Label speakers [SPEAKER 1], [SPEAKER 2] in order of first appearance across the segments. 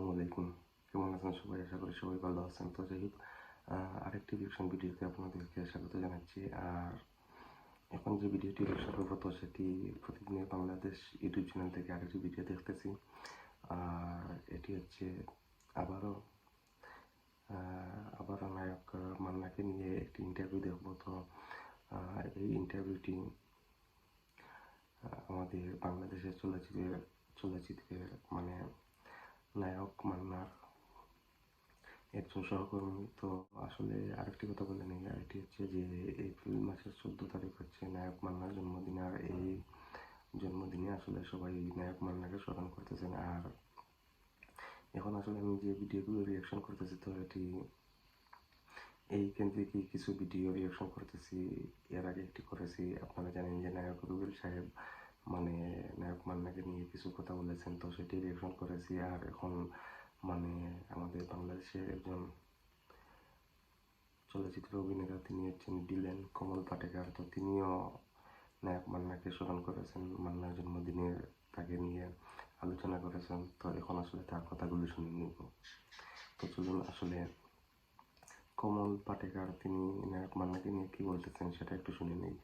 [SPEAKER 1] আসসালামু আলাইকুম কেমন আছেন সবাই, আশা করি সবাই ভালো আছেন। তো যাই হোক আরেকটি রিয়েকশন ভিডিওতে আপনাদেরকে স্বাগত জানাচ্ছি। আর এখন যে ভিডিওটি রিয়েকশন করব, তো সেটি প্রতিদিনের বাংলাদেশ ইউটিউব চ্যানেল থেকে আরেকটি ভিডিও দেখতেছি। আর এটি হচ্ছে আবারও আবারও নায়ক মান্নাকে নিয়ে একটি ইন্টারভিউ দেখব। তো এই ইন্টারভিউটি আমাদের বাংলাদেশের চলচ্চিত্রের চলচ্চিত্রের মানে নায়ক মান্নার একজন সহকর্মী তো আসলে আরেকটি কথা বলে নেই। এটি হচ্ছে যে, এপ্রিল মাসের চোদ্দ তারিখ হচ্ছে নায়ক মান্নার জন্মদিন। আর এই জন্মদিনে আসলে সবাই নায়ক মান্নাকে স্মরণ করতেছেন। আর এখন আসলে আমি যে ভিডিওগুলো রিয়াকশন করতেছি, তো এটি এইখান থেকে কিছু ভিডিও রিয়াকশন করতেছি, এর আগে একটি করেছি। আপনারা জানেন যে নায়ক রুবেল সাহেব মানে নায়ক মান্নাকে নিয়ে কিছু কথা বলেছেন। তো সেটি রিয়াকশন করেছি। আর এখন মানে আমাদের বাংলাদেশের একজন চলচ্চিত্র অভিনেতা তিনি হচ্ছেন ডিলেন কমল পাটেকার। তো তিনিও নায়ক মান্নাকে স্মরণ করেছেন। মান্নার জন্মদিনের তাকে নিয়ে আলোচনা করেছেন। তো এখন আসলে তার কথাগুলো শুনে নিব। তো চলুন আসলে কমল পাটেকার তিনি নায়ক মান্নাকে নিয়ে কি বলতেছেন সেটা একটু শুনে নেই।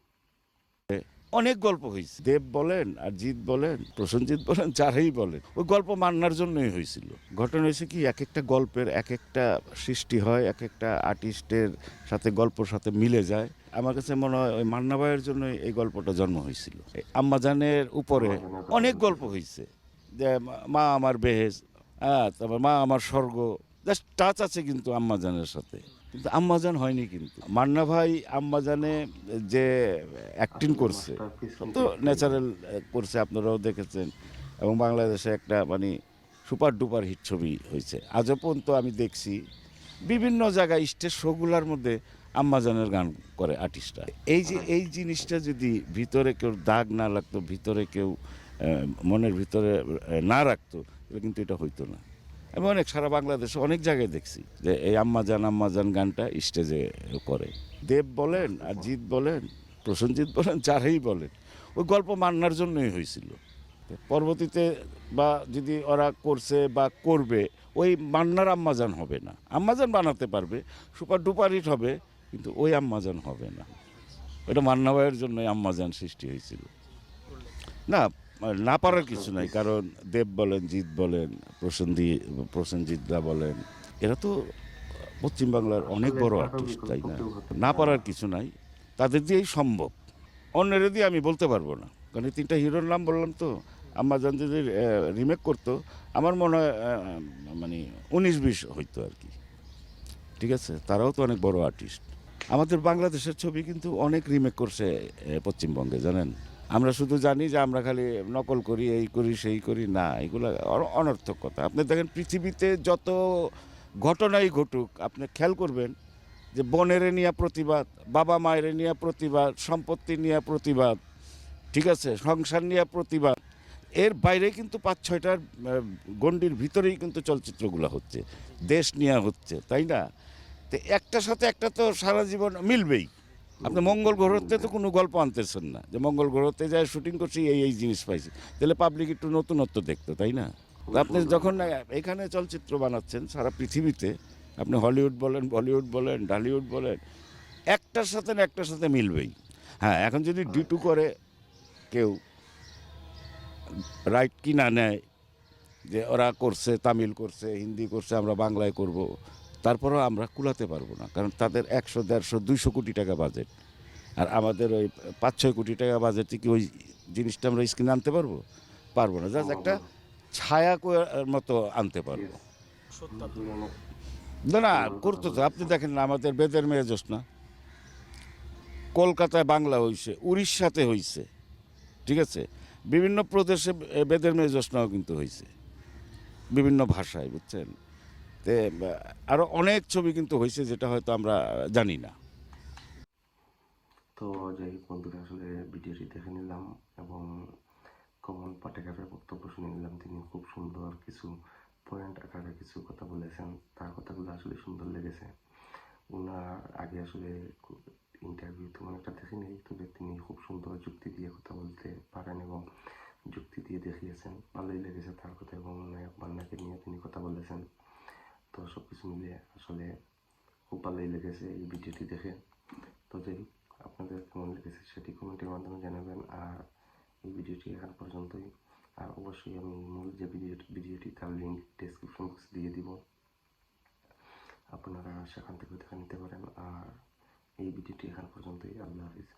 [SPEAKER 2] অনেক গল্প হয়েছে। দেব বলেন আর জিৎ বলেন প্রসেনজিৎ বলেন, যারাই বলেন, ওই গল্প মান্নার জন্যই হয়েছিল। ঘটনা হয়েছে কি এক একটা গল্পের এক একটা সৃষ্টি হয় এক একটা আর্টিস্টের সাথে গল্পর সাথে মিলে যায়। আমার কাছে মনে হয় ওই মান্না ভাইয়ের জন্য এই গল্পটা জন্ম হয়েছিল। আম্মাজানের উপরে অনেক গল্প হয়েছে। যে মা আমার বেহেজ হ্যাঁ তারপর মা আমার স্বর্গ, জাস্ট টাচ আছে কিন্তু আম্মাজানের সাথে। কিন্তু আম্মাজান হয়নি কিন্তু। মান্না ভাই আম্মাজানে যে অ্যাক্টিং করছে সব তো ন্যাচারাল করছে আপনারাও দেখেছেন। এবং বাংলাদেশে একটা মানে সুপার ডুপার হিট ছবি হয়েছে। আজও পর্যন্ত আমি দেখছি বিভিন্ন জায়গায় স্টেজ শোগুলার মধ্যে আম্মাজানের গান করে আর্টিস্টরা এই যে এই জিনিসটা যদি ভিতরে কেউ দাগ না লাগতো ভিতরে কেউ মনের ভিতরে না রাখতো তাহলে কিন্তু এটা হইতো না। আমি অনেক সারা বাংলাদেশে অনেক জায়গায় দেখছি যে এই আম্মাজান আম্মাজান গানটা স্টেজে করে। দেব বলেন আর জিৎ বলেন, প্রসেনজিৎ বলেন, যারাই বলেন, ওই গল্প মান্নার জন্যই হয়েছিল। পরবর্তীতে বা যদি ওরা করছে বা করবে, ওই মান্নার আম্মাজান হবে না। আম্মাজান বানাতে পারবে, সুপার ডুপার হিট হবে, কিন্তু ওই আম্মাজান হবে না। ওটা মান্না ভাইয়ের জন্যই আম্মাজান সৃষ্টি হয়েছিল। না না পারার কিছু নাই কারণ দেব বলেন জিৎ বলেন প্রসেনজি প্রসেনজিৎদা বলেন এরা তো পশ্চিমবাংলার অনেক বড় আর্টিস্ট তাই না? না পারার কিছু নাই তাদের দিয়েই সম্ভব। অন্যের দিয়ে আমি বলতে পারব না কারণ তিনটা হিরোর নাম বললাম তো আম্মাজান যদি রিমেক করতো আমার মনে হয় মানে উনিশ বিশ হইতো আর কি। ঠিক আছে? তারাও তো অনেক বড় আর্টিস্ট আমাদের বাংলাদেশের ছবি কিন্তু অনেক রিমেক করছে পশ্চিমবঙ্গে জানেন? আমরা শুধু জানি যে আমরা খালি নকল করি, এই করি, সেই করি, না, এগুলো অনর্থক কথা। আপনি দেখেন পৃথিবীতে যত ঘটনাই ঘটুক, আপনি খেয়াল করবেন যে বনের নিয়ে প্রতিবাদ, বাবা মায়ের নিয়ে প্রতিবাদ, সম্পত্তি নিয়ে প্রতিবাদ, ঠিক আছে, সংসার নিয়ে প্রতিবাদ, এর বাইরে কিন্তু পাঁচ ছয়টার গণ্ডির ভিতরেই কিন্তু চলচ্চিত্রগুলো হচ্ছে, দেশ নিয়ে হচ্ছে, তাই না? তো একটার সাথে একটা তো সারা জীবন মিলবেই। আপনি মঙ্গল গ্রহতে তো কোনো গল্প আনতেছেন না। যে মঙ্গল গ্রহতে যায় শুটিং করছি এই এই জিনিস পাইছি। তাহলে পাবলিক একটু নতুনত্ব দেখতো তাই না? আপনি যখন এখানে চলচ্চিত্র বানাচ্ছেন সারা পৃথিবীতে আপনি হলিউড বলেন বলিউড বলেন ঢালিউড বলেন একটার সাথে না একটার সাথে মিলবেই। হ্যাঁ এখন যদি ডিটু করে কেউ রাইট কিনা নেয় যে ওরা করছে তামিল করছে হিন্দি করছে আমরা বাংলায় করব তারপরেও আমরা কুলাতে পারব না, কারণ তাদের একশো, দেড়শো, দুইশো কোটি টাকা বাজেট আর আমাদের ওই পাঁচ, ছয় কোটি টাকা বাজেটে কি ওই জিনিসটা আমরা স্ক্রিনে আনতে পারব? পারব না জাস্ট একটা ছায়া মতো আনতে পারব। না না, করতো তো, আপনি দেখেন না, আমাদের বেদের মেয়ে না কলকাতায় বাংলা হইছে, উড়িষ্যাতে হইছে, ঠিক আছে? বিভিন্ন প্রদেশে বেদের মেয়ে জ্যোৎস্নাও কিন্তু হয়েছে বিভিন্ন ভাষায়, বুঝছেন? আরও অনেক ছবি কিন্তু হয়েছে যেটা হয়তো আমরা জানি না।
[SPEAKER 1] তো যাই হোক বন্ধুরা, আসলে ভিডিওটি দেখে নিলাম এবং কমল পাটেকারের বক্তব্য শুনে নিলাম। তিনি খুব সুন্দর কিছু পয়েন্ট আকারে কিছু কথা বলেছেন। তার কথাগুলো আসলে সুন্দর লেগেছে। ওনার আগে আসলে ইন্টারভিউ তেমন একটা দেখিনি তবে তিনি খুব সুন্দর যুক্তি দিয়ে কথা বলতে পারেন এবং যুক্তি দিয়ে দেখিয়েছেন। ভালোই লেগেছে তার কথা এবং নায়ক মান্নাকে নিয়ে তিনি কথা বলেছেন। তো সব কিছু মিলিয়ে আসলে খুব ভালোই লেগেছে এই ভিডিওটি দেখে তো যাই আপনাদের কেমন লেগেছে সেটি কমেন্টের মাধ্যমে জানাবেন আর এই ভিডিওটি এখন পর্যন্তই আর অবশ্যই আমি মূল যে ভিডিওটি ভিডিওটি তার লিঙ্ক ডেসক্রিপশন বক্সে দিয়ে দিব আপনারা সেখান থেকে দেখে নিতে পারেন আর এই ভিডিওটি এখান পর্যন্তই আল্লাহ হাফিজ